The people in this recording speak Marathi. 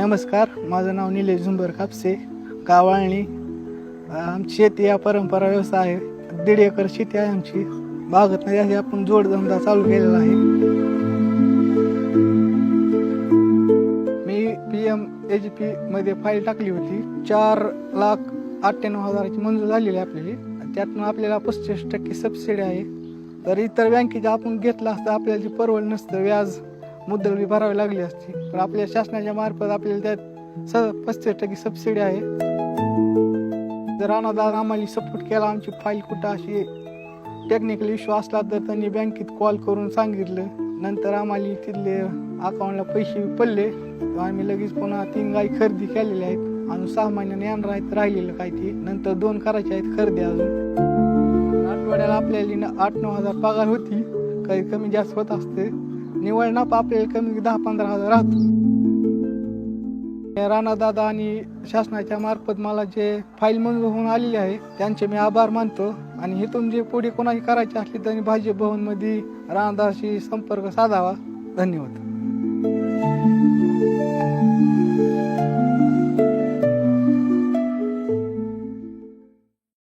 नमस्कार माझं नाव निलेश झुंबर कापसे गावाळणी आमची शेती या परंपरा व्यवसाय आहे. दीड एकर शेती आहे आमची. बागत नाही आपण जोडधंदा चालू केलेला आहे. मी पी एम एच पी मध्ये फाईल टाकली होती. चार लाख अठ्ठ्याण्णव हजाराची मंजूर झालेली आहे आपल्याला. त्यातून आपल्याला पस्तीस टक्के सबसिडी आहे. तर इतर बँकेच्या आपण घेतला असता आपल्याला परवड नसतं. व्याज मुद्दल बी भरावी लागली असती. पण आपल्या शासनाच्या मार्फत आपल्याला त्यात स पस्तीस टक्के सबसिडी आहे. जर अनादार आम्हाला सपोर्ट केला आमची फाईल कुठं अशी टेक्निकल इश्यू असला तर त्यांनी बँकेत कॉल करून सांगितलं. नंतर आम्हाला तिथले अकाउंटला पैसे पडले. आम्ही लगेच पुन्हा तीन गाई खरेदी केलेल्या आहेत. आणि सहा महिन्याने येणार आहेत राहिलेलं काय ते. नंतर दोन करायचे आहेत खरेदी अजून. आठवड्याला आपल्याला आठ नऊ हजार पगार होती. काही कमी जास्त होत असते. निवड नफा आपल्याला कमी दहा पंधरा हजार राहतो राणादादा आणि शासनाच्या मार्फत मला जे फाईल मंजूर होऊन आलेली आहे त्यांचे मी आभार मानतो. आणि इथून जे पुढे कोणाची करायची असली त्यांनी भाजप भवनमध्ये राणादाशी संपर्क साधावा. धन्यवाद.